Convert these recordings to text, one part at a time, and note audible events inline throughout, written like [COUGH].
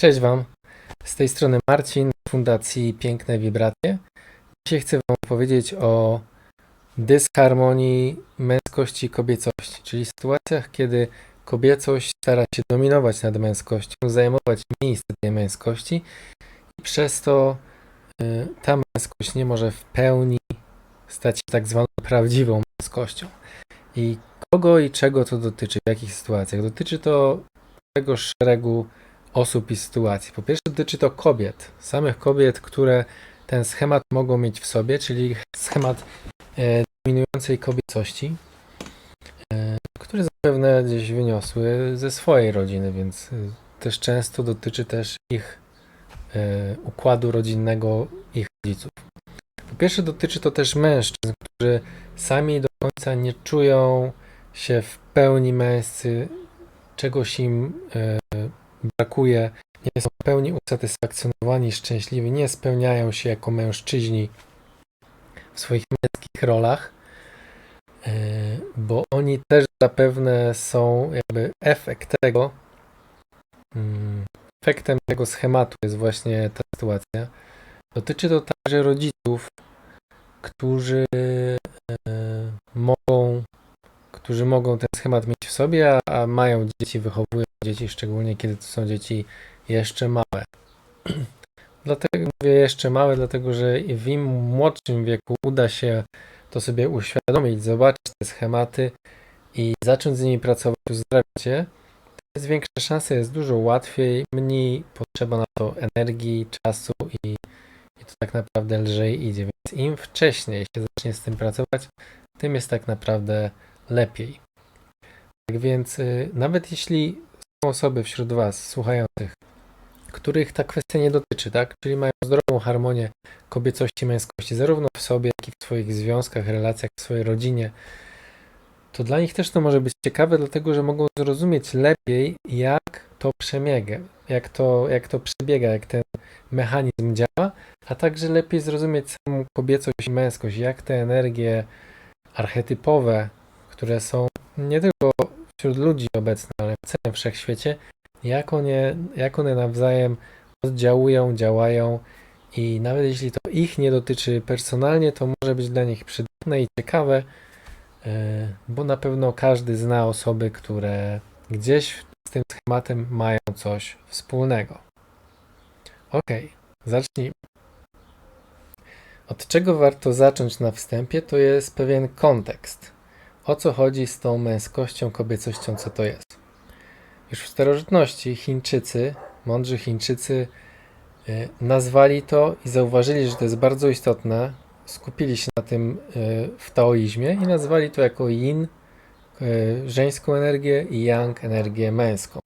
Cześć Wam, z tej strony Marcin Fundacji Piękne Wibracje. Dzisiaj chcę Wam powiedzieć o dysharmonii męskości i kobiecości, czyli sytuacjach, kiedy kobiecość stara się dominować nad męskością, zajmować miejsce tej męskości i przez to y, ta męskość nie może w pełni stać się tak zwaną prawdziwą męskością. I kogo i czego to dotyczy, w jakich sytuacjach? Dotyczy to tego szeregu osób i sytuacji. Po pierwsze, dotyczy to kobiet, samych kobiet, które ten schemat mogą mieć w sobie, czyli schemat e, dominującej kobiecości, e, które zapewne gdzieś wyniosły ze swojej rodziny, więc e, też często dotyczy też ich e, układu rodzinnego, ich rodziców. Po pierwsze, dotyczy to też mężczyzn, którzy sami do końca nie czują się w pełni męscy, czegoś im e, brakuje, nie są w pełni usatysfakcjonowani, szczęśliwi, nie spełniają się jako mężczyźni w swoich męskich rolach, e, bo oni też zapewne są jakby efekt tego, mm, efektem tego schematu jest właśnie ta sytuacja. Dotyczy to także rodziców, którzy e, mogą którzy mogą ten schemat mieć w sobie, a, a mają dzieci, wychowują dzieci, szczególnie kiedy to są dzieci jeszcze małe. [CLEARS THROAT] dlatego mówię jeszcze małe, dlatego że w im młodszym wieku uda się to sobie uświadomić, zobaczyć te schematy i zacząć z nimi pracować, uzdrawiać je, to jest większa szansa, jest dużo łatwiej, mniej potrzeba na to energii, czasu i, i to tak naprawdę lżej idzie. Więc im wcześniej się zacznie z tym pracować, tym jest tak naprawdę lepiej. Tak więc y, nawet jeśli są osoby wśród Was słuchających, których ta kwestia nie dotyczy, tak? Czyli mają zdrową harmonię kobiecości i męskości, zarówno w sobie, jak i w swoich związkach, relacjach, w swojej rodzinie, to dla nich też to może być ciekawe, dlatego że mogą zrozumieć lepiej, jak to przemiega, jak to, jak to przebiega, jak ten mechanizm działa, a także lepiej zrozumieć samą kobiecość i męskość, jak te energie archetypowe które są nie tylko wśród ludzi obecne, ale w całym wszechświecie, jak one, jak one nawzajem oddziałują, działają i nawet jeśli to ich nie dotyczy personalnie, to może być dla nich przydatne i ciekawe, e, bo na pewno każdy zna osoby, które gdzieś z tym schematem mają coś wspólnego. Ok, zacznijmy. Od czego warto zacząć na wstępie, to jest pewien kontekst o co chodzi z tą męskością, kobiecością, co to jest. Już w starożytności Chińczycy, mądrzy Chińczycy y, nazwali to i zauważyli, że to jest bardzo istotne, skupili się na tym y, w taoizmie i nazwali to jako yin, y, żeńską energię i yang, energię męską.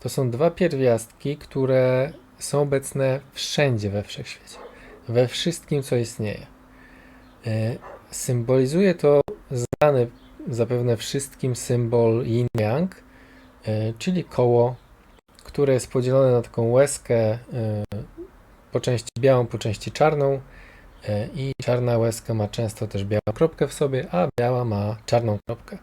To są dwa pierwiastki, które są obecne wszędzie we wszechświecie, we wszystkim, co istnieje. Symbolizuje to znany zapewne wszystkim symbol yin-yang, e, czyli koło, które jest podzielone na taką łezkę e, po części białą, po części czarną e, i czarna łezka ma często też białą kropkę w sobie, a biała ma czarną kropkę.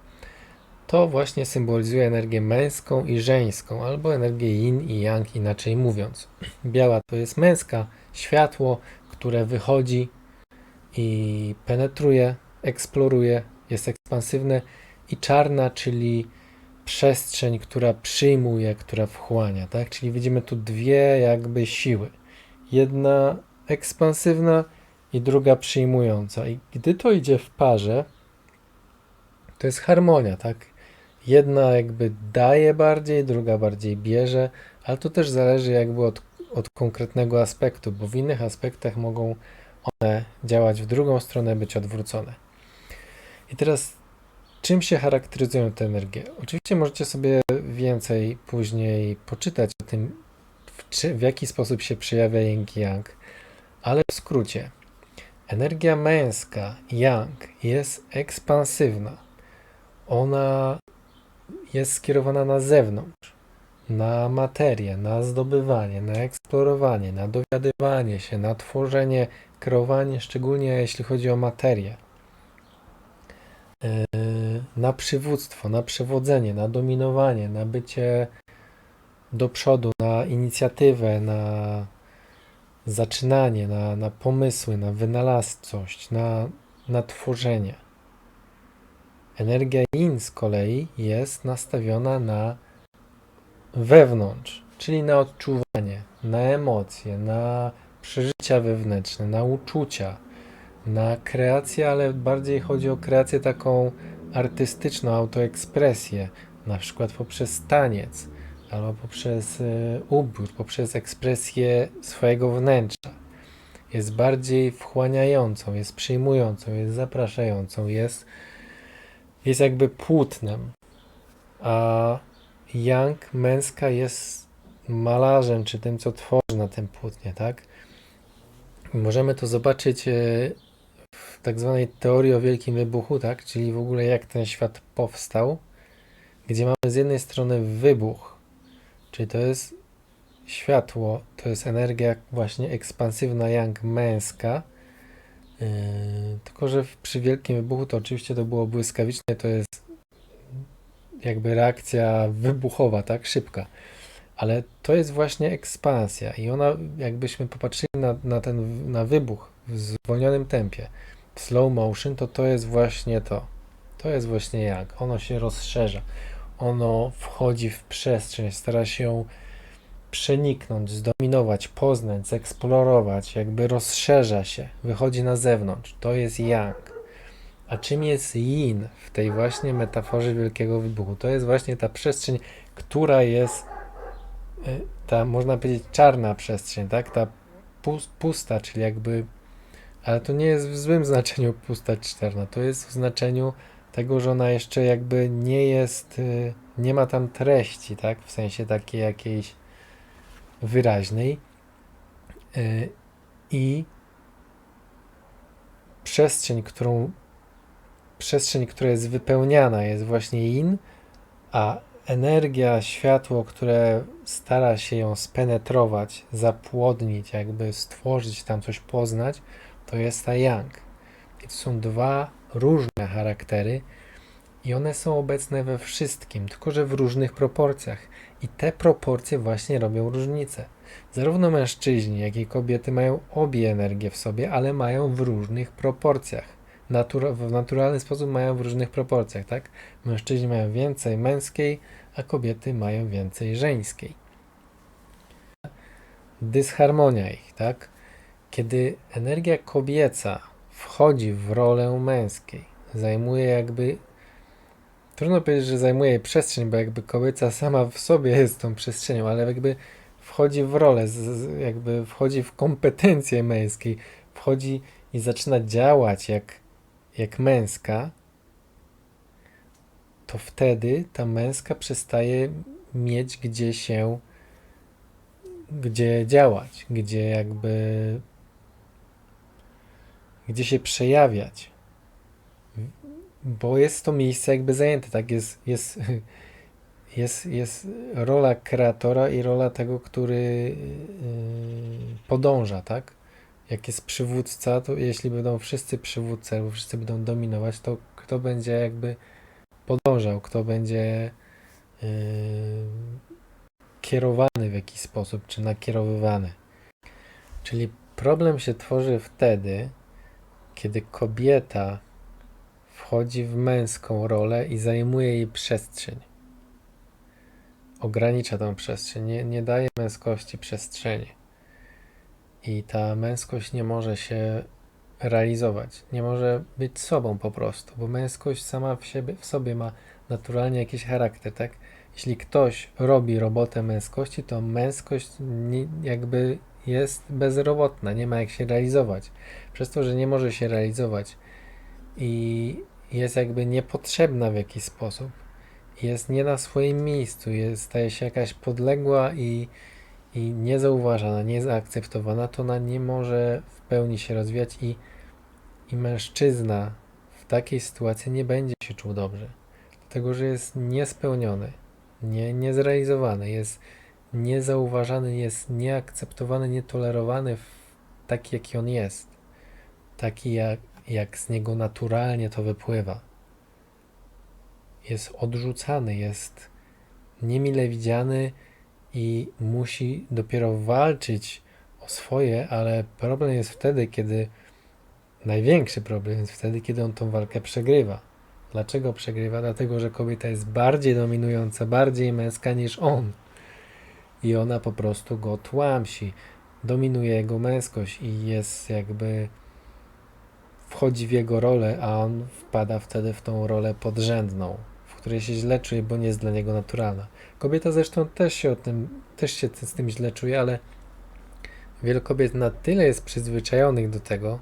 To właśnie symbolizuje energię męską i żeńską, albo energię yin i yang, inaczej mówiąc. Biała to jest męska, światło, które wychodzi i penetruje, eksploruje, jest ekspansywne i czarna, czyli przestrzeń, która przyjmuje, która wchłania, tak? Czyli widzimy tu dwie jakby siły. Jedna ekspansywna i druga przyjmująca. I gdy to idzie w parze, to jest harmonia, tak? Jedna jakby daje bardziej, druga bardziej bierze, ale to też zależy jakby od, od konkretnego aspektu, bo w innych aspektach mogą one działać w drugą stronę, być odwrócone. I teraz, czym się charakteryzują te energie? Oczywiście możecie sobie więcej później poczytać o tym, w, czy, w jaki sposób się przejawia yin yang, ale w skrócie. Energia męska, yang, jest ekspansywna. Ona jest skierowana na zewnątrz, na materię, na zdobywanie, na eksplorowanie, na dowiadywanie się, na tworzenie, kreowanie, szczególnie jeśli chodzi o materię. Na przywództwo, na przewodzenie, na dominowanie, na bycie do przodu, na inicjatywę, na zaczynanie, na, na pomysły, na wynalazczość, na, na tworzenie. Energia yin z kolei jest nastawiona na wewnątrz, czyli na odczuwanie, na emocje, na przeżycia wewnętrzne, na uczucia, na kreację, ale bardziej chodzi o kreację taką artystyczną, autoekspresję, na przykład poprzez taniec, albo poprzez y, ubiór, poprzez ekspresję swojego wnętrza. Jest bardziej wchłaniającą, jest przyjmującą, jest zapraszającą, jest, jest jakby płótnem. A yang, męska, jest malarzem, czy tym, co tworzy na tym płótnie, tak? Możemy to zobaczyć y, tak zwanej teorii o wielkim wybuchu, tak? Czyli w ogóle jak ten świat powstał, gdzie mamy z jednej strony wybuch, czyli to jest światło, to jest energia właśnie ekspansywna, yang męska, yy, tylko że przy wielkim wybuchu to oczywiście to było błyskawiczne, to jest jakby reakcja wybuchowa, tak, szybka. Ale to jest właśnie ekspansja i ona, jakbyśmy popatrzyli na, na ten na wybuch w zwolnionym tempie, w slow motion, to to jest właśnie to. To jest właśnie jak. Ono się rozszerza. Ono wchodzi w przestrzeń, stara się ją przeniknąć, zdominować, poznać, zeksplorować, jakby rozszerza się, wychodzi na zewnątrz. To jest yang. A czym jest yin w tej właśnie metaforze wielkiego wybuchu? To jest właśnie ta przestrzeń, która jest y, ta, można powiedzieć, czarna przestrzeń, tak? Ta pusta, czyli jakby ale to nie jest w złym znaczeniu pusta czterna. To jest w znaczeniu tego, że ona jeszcze jakby nie jest, y, nie ma tam treści, tak? W sensie takiej jakiejś wyraźnej. Y, I przestrzeń, którą przestrzeń, która jest wypełniana, jest właśnie in, a energia, światło, które stara się ją spenetrować, zapłodnić, jakby stworzyć tam coś, poznać, to jest ta yang. I to są dwa różne charaktery i one są obecne we wszystkim, tylko że w różnych proporcjach. I te proporcje właśnie robią różnicę. Zarówno mężczyźni, jak i kobiety mają obie energie w sobie, ale mają w różnych proporcjach. W naturalny sposób mają w różnych proporcjach, tak? Mężczyźni mają więcej męskiej, a kobiety mają więcej żeńskiej. Dysharmonia ich, tak? Kiedy energia kobieca wchodzi w rolę męskiej, zajmuje jakby. Trudno powiedzieć, że zajmuje przestrzeń, bo jakby kobieca sama w sobie jest tą przestrzenią, ale jakby wchodzi w rolę, jakby wchodzi w kompetencje męskiej, wchodzi i zaczyna działać jak, jak męska, to wtedy ta męska przestaje mieć gdzie się, gdzie działać, gdzie jakby gdzie się przejawiać. Bo jest to miejsce jakby zajęte, tak? Jest, jest, jest, jest rola kreatora i rola tego, który yy, podąża, tak? Jak jest przywódca, to jeśli będą wszyscy przywódcy albo wszyscy będą dominować, to kto będzie jakby podążał, kto będzie yy, kierowany w jakiś sposób, czy nakierowywany. Czyli problem się tworzy wtedy, kiedy kobieta wchodzi w męską rolę i zajmuje jej przestrzeń. Ogranicza tą przestrzeń, nie, nie daje męskości przestrzeni. I ta męskość nie może się realizować, nie może być sobą po prostu, bo męskość sama w, siebie, w sobie ma naturalnie jakiś charakter, tak? Jeśli ktoś robi robotę męskości, to męskość nie, jakby jest bezrobotna, nie ma jak się realizować. Przez to, że nie może się realizować i jest jakby niepotrzebna w jakiś sposób, jest nie na swoim miejscu, jest, staje się jakaś podległa i, i niezauważana, niezaakceptowana, to ona nie może w pełni się rozwijać i, i mężczyzna w takiej sytuacji nie będzie się czuł dobrze, dlatego że jest niespełniony, nie, niezrealizowany, jest niezauważany, jest nieakceptowany, nietolerowany taki, jaki on jest. Taki, jak, jak z niego naturalnie to wypływa. Jest odrzucany, jest niemile widziany i musi dopiero walczyć o swoje, ale problem jest wtedy, kiedy największy problem jest wtedy, kiedy on tą walkę przegrywa. Dlaczego przegrywa? Dlatego, że kobieta jest bardziej dominująca, bardziej męska niż on. I ona po prostu go tłamsi, dominuje jego męskość i jest jakby wchodzi w jego rolę, a on wpada wtedy w tą rolę podrzędną, w której się źle czuje, bo nie jest dla niego naturalna. Kobieta zresztą też się o tym, też się z tym źle czuje, ale wiele kobiet na tyle jest przyzwyczajonych do tego,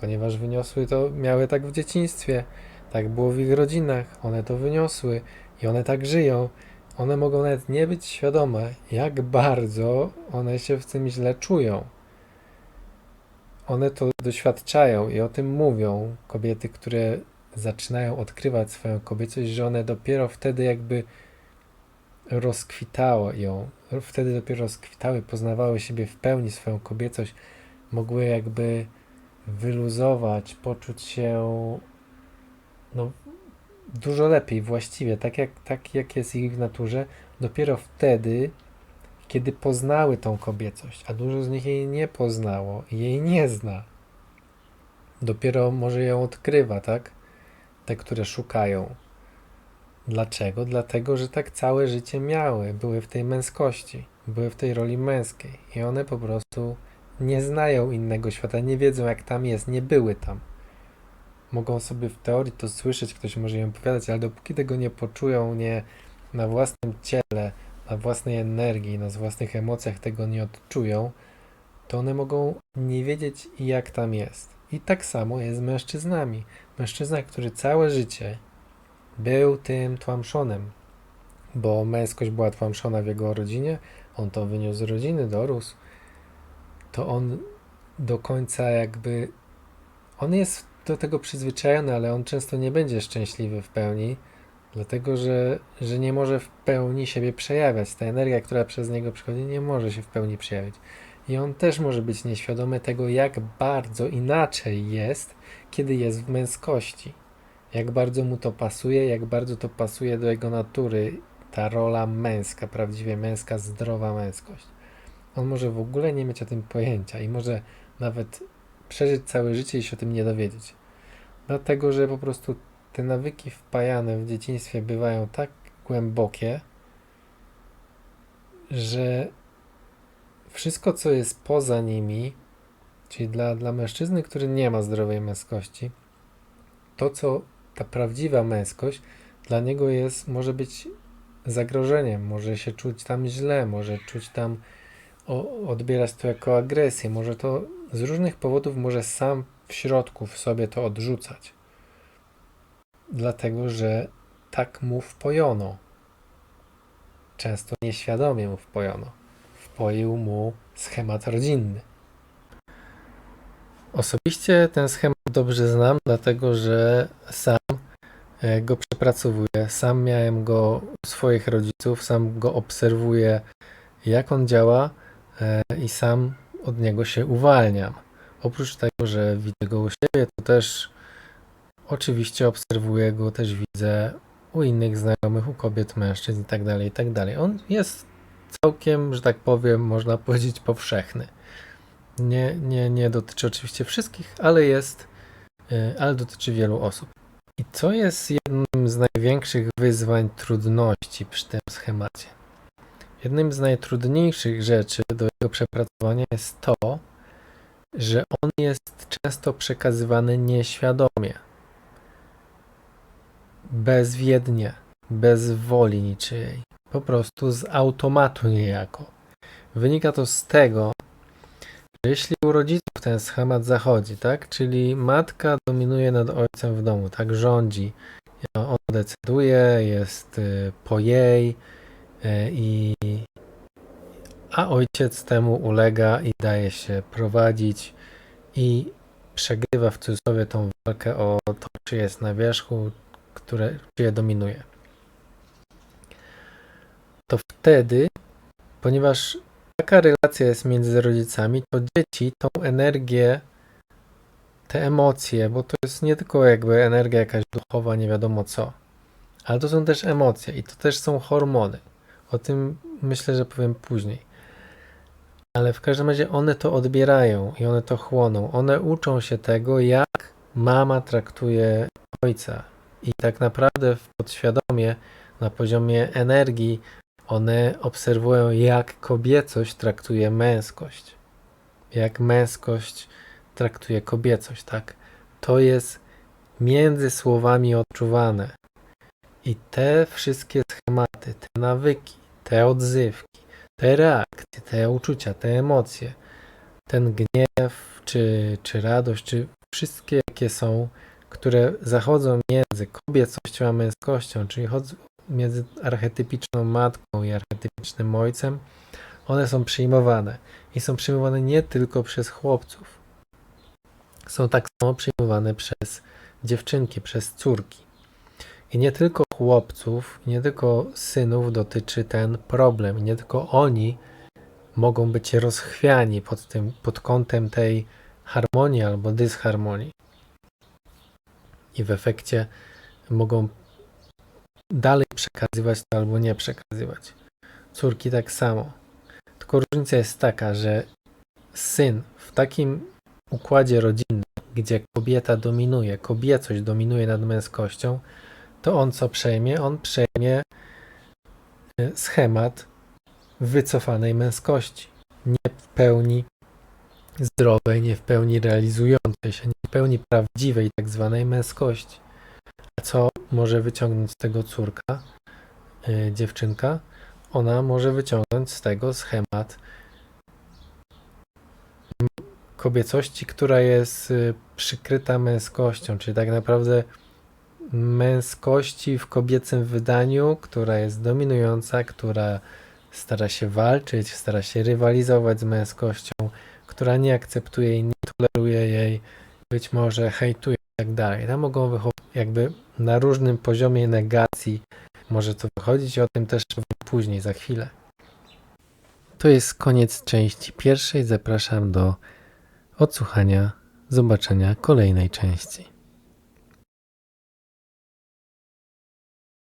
ponieważ wyniosły to, miały tak w dzieciństwie, tak było w ich rodzinach, one to wyniosły i one tak żyją. One mogą nawet nie być świadome, jak bardzo one się w tym źle czują. One to doświadczają i o tym mówią kobiety, które zaczynają odkrywać swoją kobiecość, że one dopiero wtedy jakby rozkwitało ją, wtedy dopiero rozkwitały, poznawały siebie w pełni, swoją kobiecość, mogły jakby wyluzować, poczuć się no, dużo lepiej, właściwie, tak jak, tak jak jest ich w naturze, dopiero wtedy, kiedy poznały tą kobiecość, a dużo z nich jej nie poznało jej nie zna. Dopiero może ją odkrywa, tak? Te, które szukają. Dlaczego? Dlatego, że tak całe życie miały, były w tej męskości, były w tej roli męskiej i one po prostu nie znają innego świata, nie wiedzą jak tam jest, nie były tam. Mogą sobie w teorii to słyszeć, ktoś może im opowiadać, ale dopóki tego nie poczują, nie na własnym ciele, na własnej energii, na własnych emocjach tego nie odczują, to one mogą nie wiedzieć jak tam jest. I tak samo jest z mężczyznami. Mężczyzna, który całe życie był tym tłamszonem, bo męskość była tłamszona w jego rodzinie, on to wyniósł z rodziny, dorósł, to on do końca jakby, on jest do tego przyzwyczajony, ale on często nie będzie szczęśliwy w pełni, dlatego że, że nie może w pełni siebie przejawiać. Ta energia, która przez niego przychodzi, nie może się w pełni przejawić. I on też może być nieświadomy tego, jak bardzo inaczej jest, kiedy jest w męskości. Jak bardzo mu to pasuje, jak bardzo to pasuje do jego natury, ta rola męska, prawdziwie męska, zdrowa męskość. On może w ogóle nie mieć o tym pojęcia i może nawet przeżyć całe życie i się o tym nie dowiedzieć. Dlatego, że po prostu te nawyki wpajane w dzieciństwie bywają tak głębokie, że wszystko, co jest poza nimi, czyli dla, dla mężczyzny, który nie ma zdrowej męskości, to, co ta prawdziwa męskość dla niego jest, może być zagrożeniem, może się czuć tam źle, może czuć tam, o, odbierać to jako agresję, może to z różnych powodów może sam w środku w sobie to odrzucać. Dlatego, że tak mu wpojono. Często nieświadomie mu wpojono. Wpoił mu schemat rodzinny. Osobiście ten schemat dobrze znam, dlatego że sam e, go przepracowuję. Sam miałem go u swoich rodziców, sam go obserwuję, jak on działa e, i sam od niego się uwalniam. Oprócz tego, że widzę go u siebie, to też oczywiście obserwuję go, też widzę u innych znajomych, u kobiet, mężczyzn itd., tak itd. Tak on jest całkiem, że tak powiem, można powiedzieć powszechny. Nie, nie, nie dotyczy oczywiście wszystkich, ale jest, y, ale dotyczy wielu osób. I co jest jednym z największych wyzwań, trudności przy tym schemacie? Jednym z najtrudniejszych rzeczy do jego przepracowania jest to, że on jest często przekazywany nieświadomie, bezwiednie, bez woli niczyjej, po prostu z automatu niejako. Wynika to z tego, że jeśli u rodziców ten schemat zachodzi, tak, czyli matka dominuje nad ojcem w domu, tak, rządzi, on decyduje, jest y, po jej y, i a ojciec temu ulega i daje się prowadzić i przegrywa w cudzysłowie tą walkę o to, czy jest na wierzchu, które, czyje dominuje. To wtedy, ponieważ taka relacja jest między rodzicami, to dzieci tą energię, te emocje, bo to jest nie tylko jakby energia jakaś duchowa, nie wiadomo co, ale to są też emocje i to też są hormony. O tym myślę, że powiem później. Ale w każdym razie one to odbierają i one to chłoną. One uczą się tego, jak mama traktuje ojca. I tak naprawdę w podświadomie, na poziomie energii, one obserwują, jak kobiecość traktuje męskość. Jak męskość traktuje kobiecość, tak? To jest między słowami odczuwane. I te wszystkie schematy, te nawyki, te odzywki, te reakcje, te uczucia, te emocje, ten gniew, czy, czy radość, czy wszystkie jakie są, które zachodzą między kobiecością a męskością, czyli między archetypiczną matką i archetypicznym ojcem, one są przyjmowane. I są przyjmowane nie tylko przez chłopców. Są tak samo przyjmowane przez dziewczynki, przez córki. I nie tylko chłopców, nie tylko synów dotyczy ten problem. Nie tylko oni mogą być rozchwiani pod, tym, pod kątem tej harmonii albo dysharmonii. I w efekcie mogą dalej przekazywać to albo nie przekazywać. Córki tak samo. Tylko różnica jest taka, że syn w takim układzie rodzinnym, gdzie kobieta dominuje, kobiecość dominuje nad męskością, to on co przejmie? On przejmie y, schemat wycofanej męskości. Nie w pełni zdrowej, nie w pełni realizującej się, nie w pełni prawdziwej tak zwanej męskości. A co może wyciągnąć z tego córka, yy, dziewczynka? Ona może wyciągnąć z tego schemat kobiecości, która jest y, przykryta męskością, czyli tak naprawdę męskości w kobiecym wydaniu, która jest dominująca, która stara się walczyć, stara się rywalizować z męskością, która nie akceptuje i nie toleruje jej, być może hejtuje i tak dalej. Tam mogą wychodzić jakby na różnym poziomie negacji może to wychodzić, o tym też później, za chwilę. To jest koniec części pierwszej. Zapraszam do odsłuchania, zobaczenia kolejnej części.